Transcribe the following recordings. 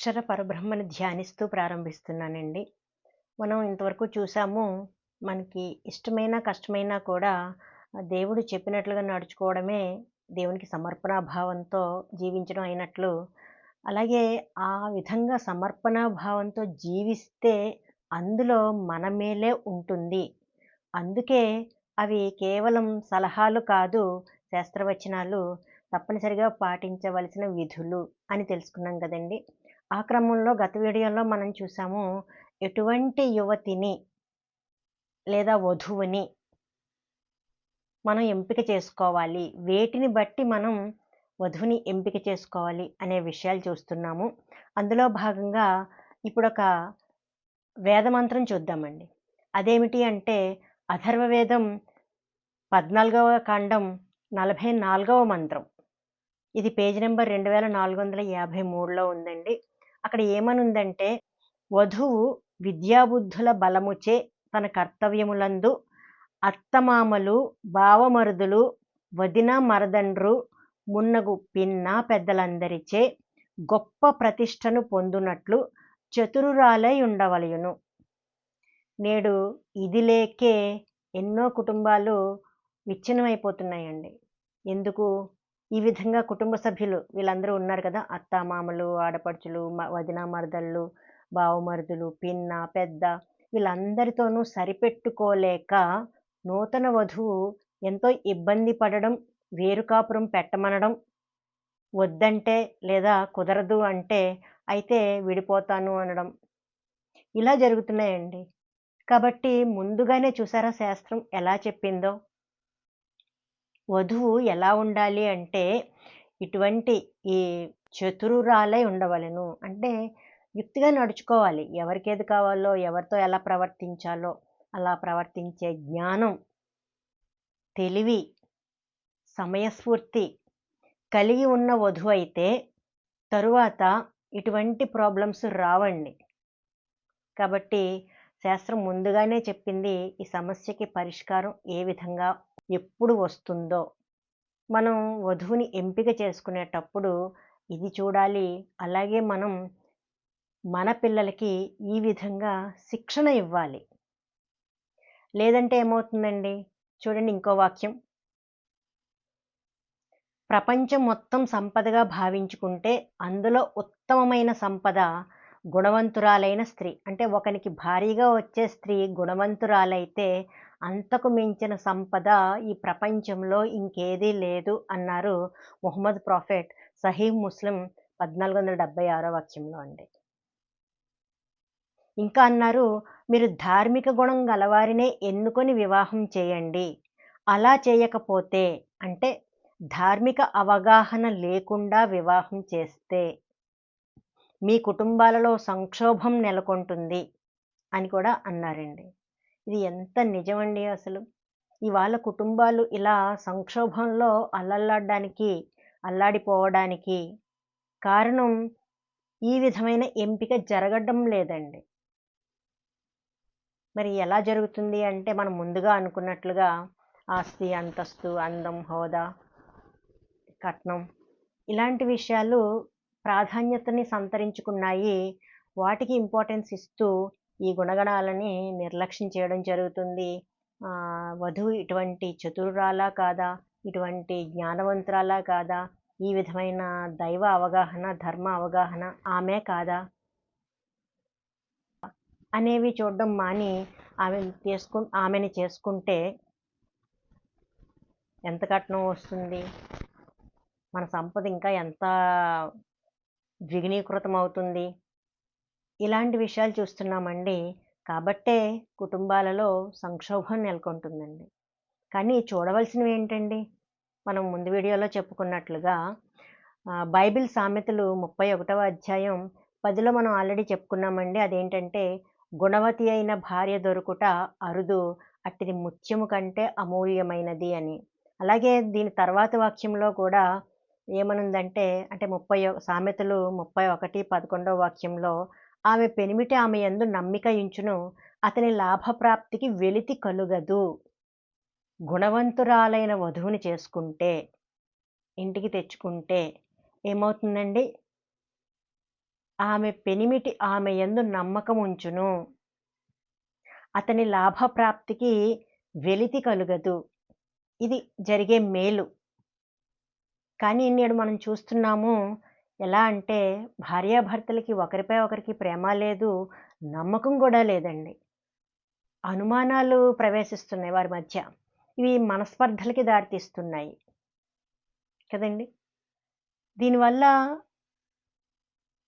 అక్షర పరబ్రహ్మని ధ్యానిస్తూ ప్రారంభిస్తున్నానండి. మనం ఇంతవరకు చూసాము మనకి ఇష్టమైన కష్టమైనా కూడా దేవుడు చెప్పినట్లుగా నడుచుకోవడమే దేవునికి సమర్పణ భావంతో జీవించడం అయినట్లు. అలాగే ఆ విధంగా సమర్పణ భావంతో జీవిస్తే అందులో మన మేలే ఉంటుంది. అందుకే అవి కేవలం సలహాలు కాదు శాస్త్రవచనాలు తప్పనిసరిగా పాటించవలసిన విధులు అని తెలుసుకున్నాం కదండి. ఆ క్రమంలో గత వీడియోలో మనం చూసాము ఎటువంటి యువతిని లేదా వధువుని మనం ఎంపిక చేసుకోవాలి వేటిని బట్టి మనం వధువుని ఎంపిక చేసుకోవాలి అనే విషయాలు చూస్తున్నాము. అందులో భాగంగా ఇప్పుడు ఒక వేదమంత్రం చూద్దామండి. అదేమిటి అంటే అథర్వవేదం పద్నాలుగవ కాండం నలభై నాలుగవ మంత్రం. ఇది పేజ్ నెంబర్ రెండు వేల నాలుగు వందల యాభై మూడులో ఉందండి. అక్కడ ఏమనుందంటే వధువు విద్యాబుద్ధుల బలముచే తన కర్తవ్యములందు అత్తమామలు బావమరుదులు వదిన మరదండ్రు మున్నగు పిన్న పెద్దలందరిచే గొప్ప ప్రతిష్టను పొందునట్లు చతురురాలై ఉండవలయును నేడు ఇది లేకే ఎన్నో కుటుంబాలు విచ్ఛిన్నమైపోతున్నాయండి. ఎందుకు? ఈ విధంగా కుటుంబ సభ్యులు వీళ్ళందరూ ఉన్నారు కదా. అత్త మామలు ఆడపడుచులు వదిన మరదళ్ళు బావమరుదులు పిన్న పెద్ద వీళ్ళందరితోనూ సరిపెట్టుకోలేక నూతన వధువు ఎంతో ఇబ్బంది పడడం వేరుకాపురం పెట్టమనడం వద్దంటే లేదా కుదరదు అంటే అయితే విడిపోతాను అనడం. ఇలా జరుగుతున్నాయండి. కాబట్టి ముందుగానే చూసారా శాస్త్రం ఎలా చెప్పిందో? వధువు ఎలా ఉండాలి అంటే ఇటువంటి ఈ చతురురాలై ఉండవలను. అంటే యుక్తిగా నడుచుకోవాలి. ఎవరికి ఏది కావాలో ఎవరితో ఎలా ప్రవర్తించాలో అలా ప్రవర్తించే జ్ఞానం తెలివి సమయస్ఫూర్తి కలిగి ఉన్న వధువు అయితే తరువాత ఇటువంటి ప్రాబ్లమ్స్ రావండి. కాబట్టి శాస్త్రం ముందుగానే చెప్పింది ఈ సమస్యకి పరిష్కారం ఏ విధంగా ఎప్పుడు వస్తుందో. మనం వధువుని ఎంపిక చేసుకునేటప్పుడు ఇది చూడాలి అలాగే మనం మన పిల్లలకి ఈ విధంగా శిక్షణ ఇవ్వాలి. లేదంటే ఏమవుతుందండి? చూడండి ఇంకో వాక్యం. ప్రపంచం మొత్తం సంపదగా భావించుకుంటే అందులో ఉత్తమమైన సంపద గుణవంతురాలైన స్త్రీ. అంటే ఒకనికి భారీగా వచ్చే స్త్రీ గుణవంతురాలైతే అంతకు మించిన సంపద ఈ ప్రపంచంలో ఇంకేదీ లేదు అన్నారు ముహమ్మద్ ప్రాఫెట్ సహీహ్ ముస్లిం పద్నాలుగు వందల డెబ్బై ఆరో వాక్యంలో అండి. ఇంకా అన్నారు మీరు ధార్మిక గుణం గలవారినే ఎన్నుకొని వివాహం చేయండి. అలా చేయకపోతే అంటే ధార్మిక అవగాహన లేకుండా వివాహం చేస్తే మీ కుటుంబాలలో సంక్షోభం నెలకొంటుంది అని కూడా అన్నారండి. ఇది ఎంత నిజమండి అసలు? ఇవాళ కుటుంబాలు ఇలా సంక్షోభంలో అల్లల్లాడడానికి అల్లాడిపోవడానికి కారణం ఈ విధమైన ఎంపిక జరగడం లేదండి. మరి ఎలా జరుగుతుంది అంటే మనం ముందుగా అనుకున్నట్లుగా ఆస్తి అంతస్తు అందం హోదా కట్నం ఇలాంటి విషయాలు ప్రాధాన్యతని సంతరించుకున్నాయి. వాటికి ఇంపార్టెన్స్ ఇస్తూ ఈ గుణగణాలని నిర్లక్ష్యం చేయడం జరుగుతుంది. వధువు ఇటువంటి చతురాలా కాదా? ఇటువంటి జ్ఞానవంతురాలా కాదా? ఈ విధమైన దైవ అవగాహన ధర్మ అవగాహన ఆమె కాదా? అనేవి చూడడం మాని ఆమె చేసుకు ఆమెని చేసుకుంటే ఎంత కట్నం వస్తుంది? మన సంపద ఇంకా ఎంత ద్విగుణీకృతం అవుతుంది ఇలాంటి విషయాలు చూస్తున్నామండి. కాబట్టే కుటుంబాలలో సంక్షోభం నెలకొంటుందండి. కానీ చూడవలసినవి ఏంటండి? మనం ముందు వీడియోలో చెప్పుకున్నట్లుగా బైబిల్ సామెతలు ముప్పై ఒకటవ అధ్యాయం పదిలో మనం ఆల్రెడీ చెప్పుకున్నామండి. అదేంటంటే గుణవతి అయిన భార్య దొరుకుట అరుదు అట్టిది ముత్యము కంటే అమూల్యమైనది అని. అలాగే దీని తర్వాత వాక్యంలో కూడా ఏమనుందంటే అంటే ముప్పై సామెతలు ముప్పై ఒకటి పదకొండవ వాక్యంలో ఆమె పెనిమిటి ఆమె ఎందు నమ్మిక ఇంచును అతని లాభప్రాప్తికి వెలితి కలుగదు. గుణవంతురాలైన వధువుని చేసుకుంటే ఇంటికి తెచ్చుకుంటే ఏమవుతుందండి? ఆమె పెనిమిటి ఆమె యందు నమ్మకం ఉంచును. అతని లాభప్రాప్తికి వెలితి కలుగదు. ఇది జరిగే మేలు. కానీ నేడు మనం చూస్తున్నాము ఎలా అంటే భార్యాభర్తలకి ఒకరిపై ఒకరికి ప్రేమ లేదు నమ్మకం కూడా లేదండి. అనుమానాలు ప్రవేశిస్తున్నాయి వారి మధ్య. ఇవి మనస్పర్ధలకి దారితీస్తున్నాయి. కదండి? దీనివల్ల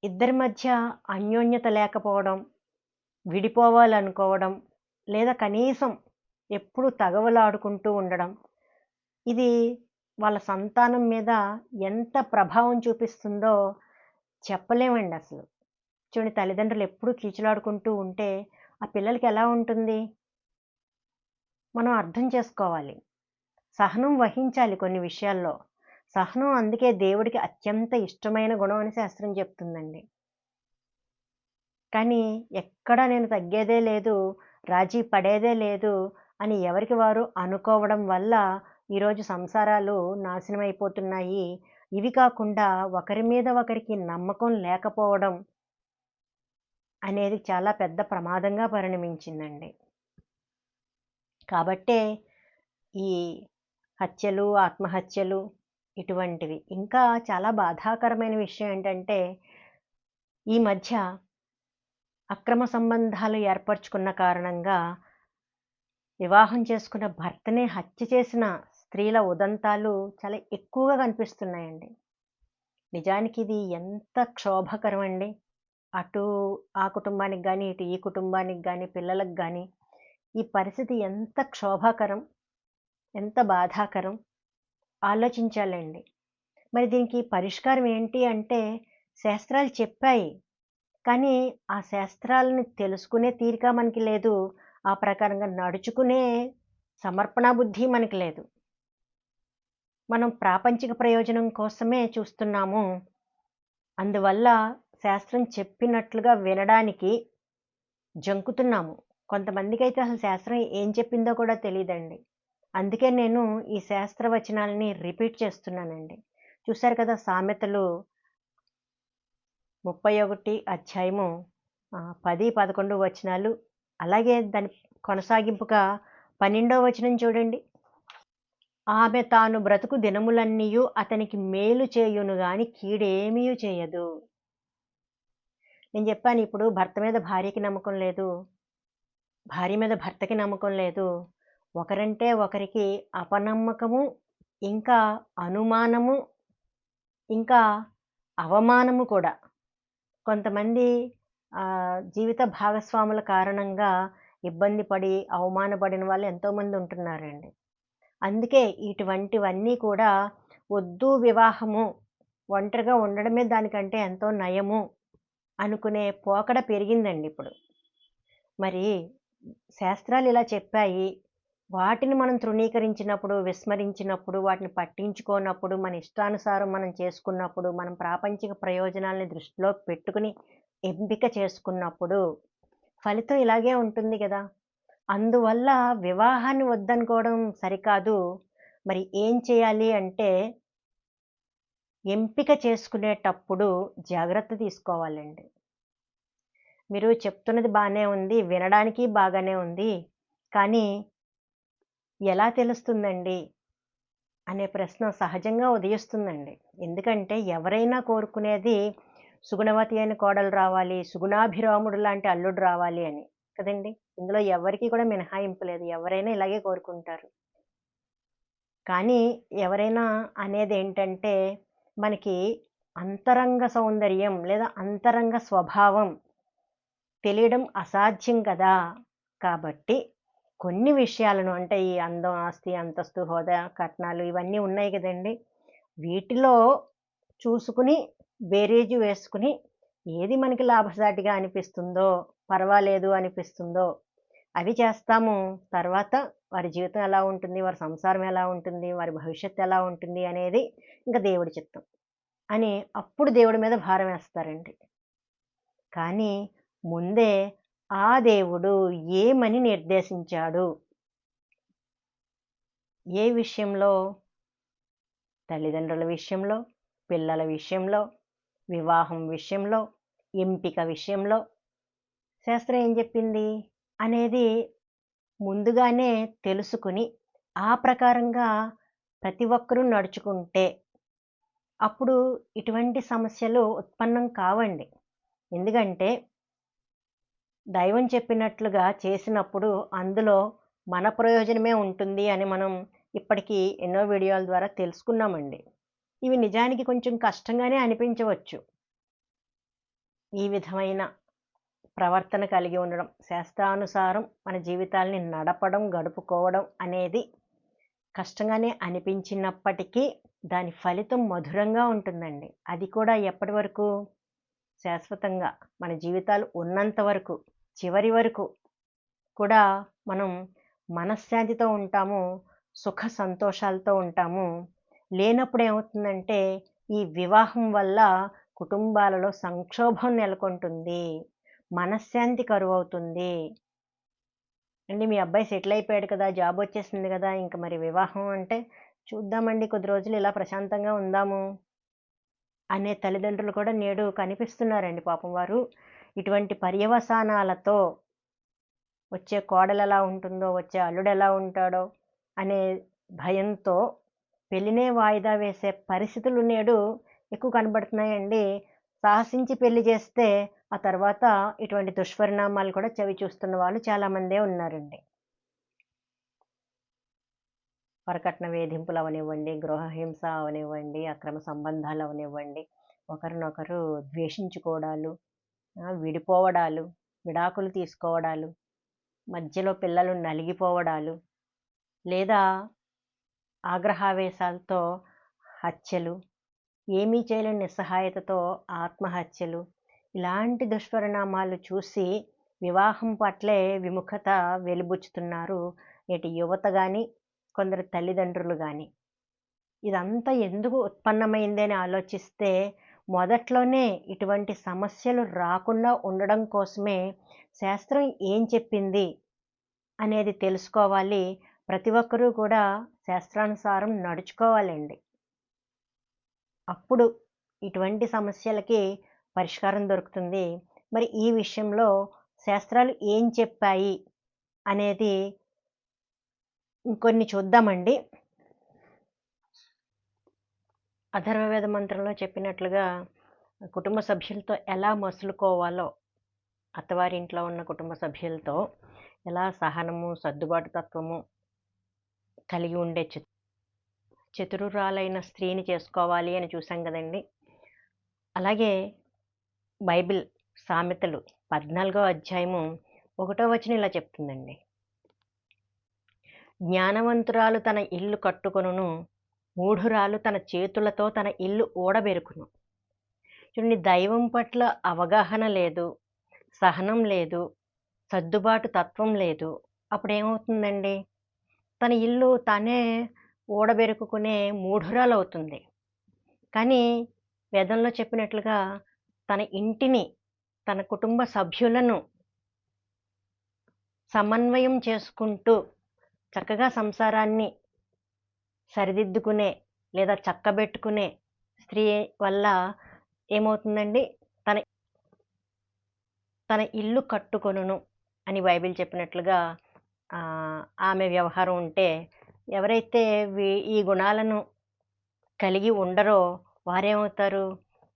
ఇద్దరి మధ్య అన్యోన్యత లేకపోవడం విడిపోవాలనుకోవడం లేదా కనీసం ఎప్పుడు తగవలాడుకుంటూ ఉండడం ఇది వాళ్ళ సంతానం మీద ఎంత ప్రభావం చూపిస్తుందో చెప్పలేమండి అసలు. చూడండి తల్లిదండ్రులు ఎప్పుడూ కీచులాడుకుంటూ ఉంటే ఆ పిల్లలకి ఎలా ఉంటుంది? మనం అర్థం చేసుకోవాలి. సహనం వహించాలి కొన్ని విషయాల్లో. సహనం అందుకే దేవుడికి అత్యంత ఇష్టమైన గుణం అని శాస్త్రం చెప్తుందండి. కానీ ఎక్కడా నేను తగ్గేదే లేదు రాజీ పడేదే లేదు అని ఎవరికి వారు అనుకోవడం వల్ల ఈరోజు సంసారాలు నాశనం అయిపోతున్నాయి. ఇవి కాకుండా ఒకరి మీద ఒకరికి నమ్మకం లేకపోవడం అనేది చాలా పెద్ద ప్రమాదంగా పరిణమించిందండి. కాబట్టే ఈ హత్యలు ఆత్మహత్యలు ఇటువంటివి ఇంకా చాలా బాధాకరమైన విషయం ఏంటంటే ఈ మధ్య అక్రమ సంబంధాలు ఏర్పరచుకున్న కారణంగా వివాహం చేసుకున్న భర్తనే హత్య చేసిన స్త్రీల ఉదంతాలు చాలా ఎక్కువగా కనిపిస్తున్నాయండి. నిజానికి ఇది ఎంత క్షోభకరం అండి అటు ఆ కుటుంబానికి కానీ ఇటు ఈ కుటుంబానికి కానీ పిల్లలకు కానీ ఈ పరిస్థితి ఎంత క్షోభకరం ఎంత బాధాకరం ఆలోచించాలండి. మరి దీనికి పరిష్కారం ఏంటి అంటే శాస్త్రాలు చెప్పాయి. కానీ ఆ శాస్త్రాలను తెలుసుకునే తీరిక మనకి లేదు. ఆ ప్రకారంగా నడుచుకునే సమర్పణ బుద్ధి మనకి లేదు. మనం ప్రాపంచిక ప్రయోజనం కోసమే చూస్తున్నాము. అందువల్ల శాస్త్రం చెప్పినట్లుగా వినడానికి జంకుతున్నాము. కొంతమందికి అయితే అసలు శాస్త్రం ఏం చెప్పిందో కూడా తెలియదండి అందుకే నేను ఈ శాస్త్రవచనాలని రిపీట్ చేస్తున్నానండి. చూశారు కదా సామెతలు ముప్పై ఒకటి అధ్యాయము పది పదకొండు వచనాలు. అలాగే దాని కొనసాగింపుగా పన్నెండో వచనం చూడండి. ఆమె తాను బ్రతుకు దినములన్నీయు అతనికి మేలు చేయును గాని కీడేమీ చేయదు. నేను చెప్పాను ఇప్పుడు భర్త మీద భార్యకి నమ్మకం లేదు. భార్య మీద భర్తకి నమ్మకం లేదు. ఒకరంటే ఒకరికి అపనమ్మకము ఇంకా అనుమానము ఇంకా అవమానము కూడా. కొంతమంది జీవిత భాగస్వాముల కారణంగా ఇబ్బంది పడి అవమానపడిన వాళ్ళు ఎంతోమంది ఉంటున్నారండి. అందుకే ఇటువంటివన్నీ కూడా వద్దు వివాహము ఒంటరిగా ఉండడమే దానికంటే ఎంతో నయము అనుకునే పోకడ పెరిగిందండి ఇప్పుడు. మరి శాస్త్రాలు ఇలా చెప్పాయి వాటిని మనం తృణీకరించినప్పుడు విస్మరించినప్పుడు వాటిని పట్టించుకోనప్పుడు మన ఇష్టానుసారం మనం చేసుకున్నప్పుడు మనం ప్రాపంచిక ప్రయోజనాలని దృష్టిలో పెట్టుకుని ఎంపిక చేసుకున్నప్పుడు ఫలితం ఇలాగే ఉంటుంది కదా. అందువల్ల వివాహాన్ని వద్దనుకోవడం సరికాదు. మరి ఏం చేయాలి అంటే ఎంపిక చేసుకునేటప్పుడు జాగ్రత్త తీసుకోవాలండి. మీరు చెప్తున్నది బాగానే ఉంది వినడానికి బాగానే ఉంది కానీ ఎలా తెలుస్తుందండి అనే ప్రశ్న సహజంగా ఉదయిస్తుందండి. ఎందుకంటే ఎవరైనా కోరుకునేది సుగుణవతి అయిన కోడలు రావాలి సుగుణాభిరాముడు లాంటి అల్లుడు రావాలి అని. కదండి! ఇందులో ఎవరికి కూడా మినహాయింపు లేదు. ఎవరైనా ఇలాగే కోరుకుంటారు. కానీ ఎవరైనా అనేది ఏంటంటే మనకి అంతరంగ సౌందర్యం లేదా అంతరంగ స్వభావం తెలియడం అసాధ్యం కదా! కాబట్టి కొన్ని విషయాలను అంటే ఈ అందం ఆస్తి అంతస్తు హోదా కట్నాలు ఇవన్నీ ఉన్నాయి కదండి. వీటిలో చూసుకుని బేరేజు వేసుకుని ఏది మనకి లాభసాటిగా అనిపిస్తుందో పర్వాలేదు అనిపిస్తుందో అవి చేస్తాము. తర్వాత వారి జీవితం ఎలా ఉంటుంది వారి సంసారం ఎలా ఉంటుంది వారి భవిష్యత్తు ఎలా ఉంటుంది అనేది ఇంకా దేవుడి చిత్తం అని అప్పుడు దేవుడి మీద భారం వేస్తారండి. కానీ ముందే ఆ దేవుడు ఏమని నిర్దేశించాడు? ఏ విషయంలో? తల్లిదండ్రుల విషయంలో పిల్లల విషయంలో వివాహం విషయంలో ఎంపిక విషయంలో శాస్త్రం ఏం చెప్పింది? అనేది ముందుగానే తెలుసుకుని ఆ ప్రకారంగా ప్రతి ఒక్కరూ నడుచుకుంటే అప్పుడు ఇటువంటి సమస్యలు ఉత్పన్నం కావండి. ఎందుకంటే దైవం చెప్పినట్లుగా చేసినప్పుడు అందులో మన ప్రయోజనమే ఉంటుంది అని మనం ఇప్పటికీ ఎన్నో వీడియోల ద్వారా తెలుసుకున్నామండి. ఇవి నిజానికి కొంచెం కష్టంగానే అనిపించవచ్చు. ఈ విధమైన ప్రవర్తన కలిగి ఉండడం శాస్త్రానుసారం మన జీవితాల్ని నడపడం గడుపుకోవడం అనేది కష్టంగానే అనిపించినప్పటికీ దాని ఫలితం మధురంగా ఉంటుందండి. అది కూడా ఎప్పటి వరకు? శాశ్వతంగా మన జీవితాలు ఉన్నంత వరకు చివరి వరకు కూడా మనం మనశ్శాంతితో ఉంటాము సుఖ సంతోషాలతో ఉంటాము. లేనప్పుడు ఏమవుతుందంటే ఈ వివాహం వల్ల కుటుంబాలలో సంక్షోభం నెలకొంటుంది. మనశ్శాంతి కరువు అవుతుంది అండి మీ అబ్బాయి సెటిల్ అయిపోయాడు కదా జాబ్ వచ్చేసింది కదా ఇంక మరి వివాహం అంటే చూద్దామండి కొద్ది రోజులు ఇలా ప్రశాంతంగా ఉందాము అనే తల్లిదండ్రులు కూడా నేడు కనిపిస్తున్నారండి పాపం వారు. ఇటువంటి పర్యవసానాలతో వచ్చే కోడలు ఎలా ఉంటుందో వచ్చే అల్లుడు ఎలా ఉంటాడో అనే భయంతో పెళ్ళినే వాయిదా వేసే పరిస్థితులు నేడు ఎక్కువ కనబడుతున్నాయండి. సాహసించి పెళ్ళి చేస్తే ఆ తర్వాత ఇటువంటి దుష్పరిణామాలు కూడా చవి చూస్తున్న వాళ్ళు చాలామందే ఉన్నారండి. వరకట్న వేధింపులు అవనివ్వండి గృహహింస అవనివ్వండి అక్రమ సంబంధాలు అవనివ్వండి ఒకరినొకరు ద్వేషించుకోవడాలు విడిపోవడాలు విడాకులు తీసుకోవడాలు మధ్యలో పిల్లలు నలిగిపోవడాలు లేదా ఆగ్రహావేశాలతో హత్యలు ఏమీ చేయలేని నిస్సహాయతతో ఆత్మహత్యలు. ఇలాంటి దుష్పరిణామాలు చూసి వివాహం పట్లే విముఖత వెలిబుచ్చుతున్నారు నేటి యువత కానీ కొందరు తల్లిదండ్రులు కానీ ఇదంతా ఎందుకు ఉత్పన్నమైందని ఆలోచిస్తే మొదట్లోనే ఇటువంటి సమస్యలు రాకుండా ఉండడం కోసమే శాస్త్రం ఏం చెప్పింది అనేది తెలుసుకోవాలి. ప్రతి ఒక్కరూ కూడా శాస్త్రానుసారం నడుచుకోవాలండి. అప్పుడు ఇటువంటి సమస్యలకి పరిష్కారం దొరుకుతుంది. మరి ఈ విషయంలో శాస్త్రాలు ఏం చెప్పాయి అనేది ఇంకొన్ని చూద్దామండి. అథర్వవేద మంత్రంలో చెప్పినట్లుగా కుటుంబ సభ్యులతో ఎలా మసులుకోవాలో అత్తవారింట్లో ఉన్న కుటుంబ సభ్యులతో ఎలా సహనము సర్దుబాటు తత్వము కలిగి ఉండే చతురురాలైన స్త్రీని చేసుకోవాలి అని చూసాం కదండి. అలాగే బైబిల్ సామెతలు పద్నాలుగో అధ్యాయము ఒకటో వచనం ఇలా చెప్తుందండి. జ్ఞానవంతురాలు తన ఇల్లు కట్టుకొనును మూఢురాలు తన చేతులతో తన ఇల్లు ఓడబెరుకును చూడండి దైవం పట్ల అవగాహన లేదు సహనం లేదు సర్దుబాటు తత్వం లేదు. అప్పుడు ఏమవుతుందండి తన ఇల్లు తానే ఊడబెరుకునే మూఢురాలు అవుతుంది కానీ వేదంలో చెప్పినట్లుగా తన ఇంటిని తన కుటుంబ సభ్యులను సమన్వయం చేసుకుంటూ చక్కగా సంసారాన్ని సరిదిద్దుకునే లేదా చక్కబెట్టుకునే స్త్రీ వల్ల ఏమవుతుందండి? తన తన ఇల్లు కట్టుకొనును అని బైబిల్ చెప్పినట్లుగా ఆమె వ్యవహారం ఉంటే ఎవరైతే ఈ గుణాలను కలిగి ఉండరో వారేమవుతారు?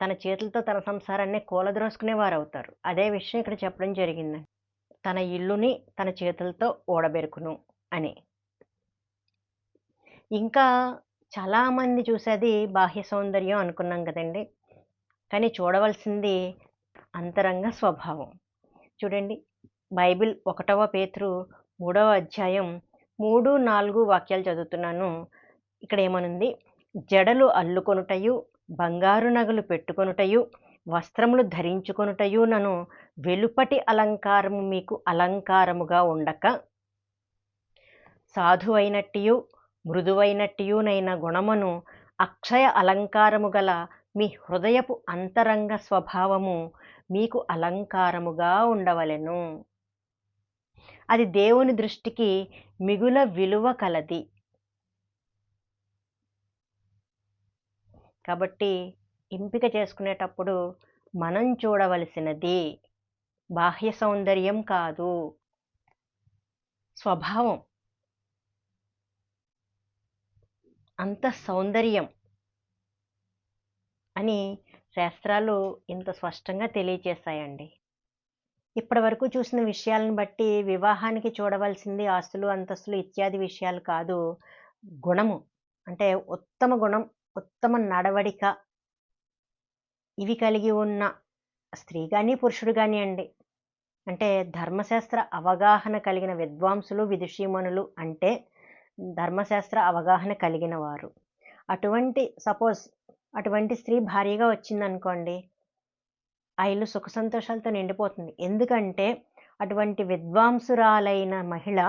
తన చేతులతో తన సంసారాన్ని కూలద్రోసుకునే వారు అవుతారు అదే విషయం ఇక్కడ చెప్పడం జరిగింది. తన ఇల్లుని తన చేతులతో ఓడబెరుకును అని. ఇంకా చాలామంది చూసేది బాహ్య సౌందర్యం అనుకున్నాం కదండి. కానీ చూడవలసింది అంతరంగ స్వభావం. చూడండి బైబిల్ ఒకటవ పేతురు మూడవ అధ్యాయం మూడు నాలుగు వాక్యాలు చదువుతున్నాను. ఇక్కడ ఏమనుంది? జడలు అల్లుకొనుటయు బంగారు నగలు పెట్టుకొనుటయు వస్త్రములు ధరించుకొనుటయు నను వెలుపటి అలంకారము మీకు అలంకారముగా ఉండక. సాధువైనట్టియు మృదువైనట్టియునైన గుణమును అక్షయ అలంకారము గల మీ హృదయపు అంతరంగ స్వభావము మీకు అలంకారముగా ఉండవలెను. అది దేవుని దృష్టికి మిగుల విలువ కలది. కాబట్టి ఎంపిక చేసుకునేటప్పుడు మనం చూడవలసినది బాహ్య సౌందర్యం కాదు స్వభావం. అంత సౌందర్యం అని శాస్త్రాలు ఇంత స్పష్టంగా తెలియచేశాయండి. ఇప్పటి వరకు చూసిన విషయాలను బట్టి వివాహానికి చూడవలసింది ఆస్తులు అంతస్తులు ఇత్యాది విషయాలు కాదు. గుణము అంటే ఉత్తమ గుణం ఉత్తమ నడవడిక ఇవి కలిగి ఉన్న స్త్రీ కానీ పురుషుడు కానీ అండి. అంటే ధర్మశాస్త్ర అవగాహన కలిగిన విద్వాంసులు విదుషీమణులు అంటే ధర్మశాస్త్ర అవగాహన కలిగిన వారు. అటువంటి సపోజ్ అటువంటి స్త్రీ భార్యగా వచ్చిందనుకోండి ఆ ఇల్లు సుఖ సంతోషాలతో నిండిపోతుంది. ఎందుకంటే అటువంటి విద్వాంసురాలైన మహిళ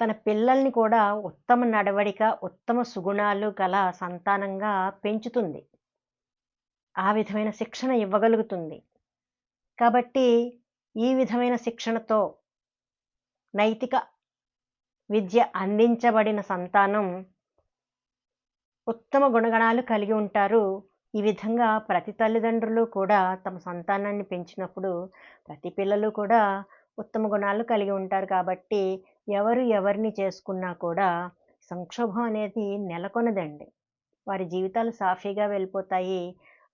తన పిల్లల్ని కూడా ఉత్తమ నడవడిక ఉత్తమ సుగుణాలు గల సంతానంగా పెంచుతుంది. ఆ విధమైన శిక్షణ ఇవ్వగలుగుతుంది. కాబట్టి ఈ విధమైన శిక్షణతో నైతిక విద్య అందించబడిన సంతానం ఉత్తమ గుణగణాలు కలిగి ఉంటారు. ఈ విధంగా ప్రతి తల్లిదండ్రులు కూడా తమ సంతానాన్ని పెంచినప్పుడు ప్రతి పిల్లలు కూడా ఉత్తమ గుణాలు కలిగి ఉంటారు కాబట్టి ఎవరు ఎవరిని చేసుకున్నా కూడా సంక్షోభం అనేది నెలకొనదండి. వారి జీవితాలు సాఫీగా వెళ్ళిపోతాయి.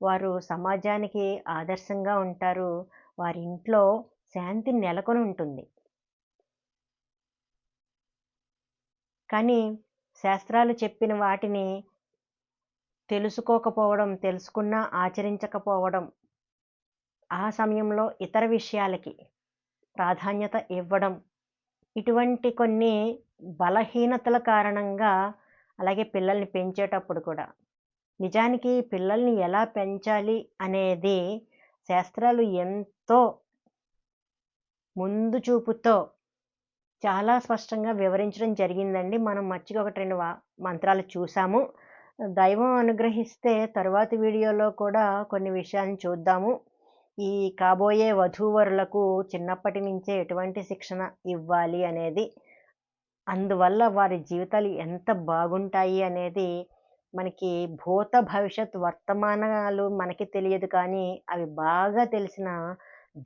వారు సమాజానికి ఆదర్శంగా ఉంటారు. వారి ఇంట్లో శాంతి నెలకొని ఉంటుంది. కానీ శాస్త్రాలు చెప్పిన వాటిని తెలుసుకోకపోవడం తెలుసుకున్నా ఆచరించకపోవడం ఆ సమయంలో ఇతర విషయాలకి ప్రాధాన్యత ఇవ్వడం ఇటువంటి కొన్ని బలహీనతల కారణంగా అలాగే పిల్లల్ని పెంచేటప్పుడు కూడా. నిజానికి పిల్లల్ని ఎలా పెంచాలి అనేది శాస్త్రాలు ఎంతో ముందు చూపుతో చాలా స్పష్టంగా వివరించడం జరిగిందండి. మనం మర్చిగా ఒకటి రెండు మంత్రాలు చూసాము. దైవం అనుగ్రహిస్తే తరువాతి వీడియోలో కూడా కొన్ని విషయాలను చూద్దాము. ఈ కాబోయే వధూవరులకు చిన్నప్పటి నుంచే ఎటువంటి శిక్షణ ఇవ్వాలి అనేది అందువల్ల వారి జీవితాలు ఎంత బాగుంటాయి అనేది మనకి భూత భవిష్యత్ వర్తమానాలు మనకి తెలియదు కానీ అవి బాగా తెలిసిన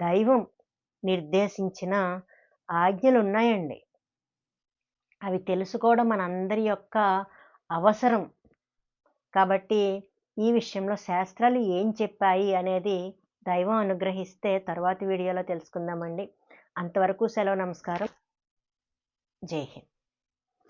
దైవం నిర్దేశించిన ఆజ్ఞలు ఉన్నాయండి. అవి తెలుసుకోవడం మనందరి యొక్క అవసరం. కాబట్టి ఈ విషయంలో శాస్త్రాలు ఏం చెప్పాయి అనేది దైవం అనుగ్రహిస్తే తర్వాతి వీడియోలో తెలుసుకుందామండి. అంతవరకు సెలవు నమస్కారం. జై హింద్.